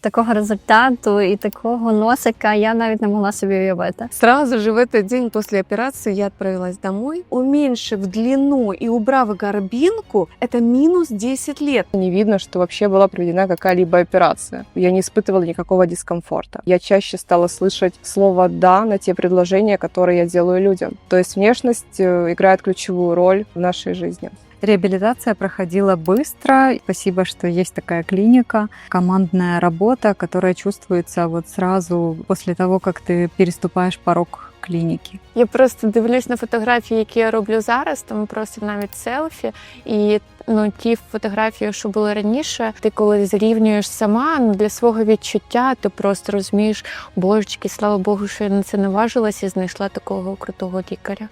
Такого результату і такого носика я навіть не могла собі уявити. Сразу же в этот день после операции я отправилась домой, уменьшив длину и убрав горбинку, это минус 10 лет. Не видно, что вообще была проведена какая-либо операция. Я не испытывала никакого дискомфорта. Я чаще стала слышать слово «да» на те предложения, которые я делаю людям. То есть внешность э, играет ключевую роль в нашей жизни. Реабилитация проходила быстро. Спасибо, что есть такая клиника. Командная работа, которая чувствуется вот сразу после того, как ты переступаешь порог клиники. Я просто дивлюсь на фотографії, які я роблю зараз, там просто навіть селфі. І ну ті фотографії, що були раніше, ти коли зрівнюєш сама ну, для свого відчуття, ти просто розумієш, божечки, слава Богу, що я на це наважилася і знайшла такого крутого лікаря.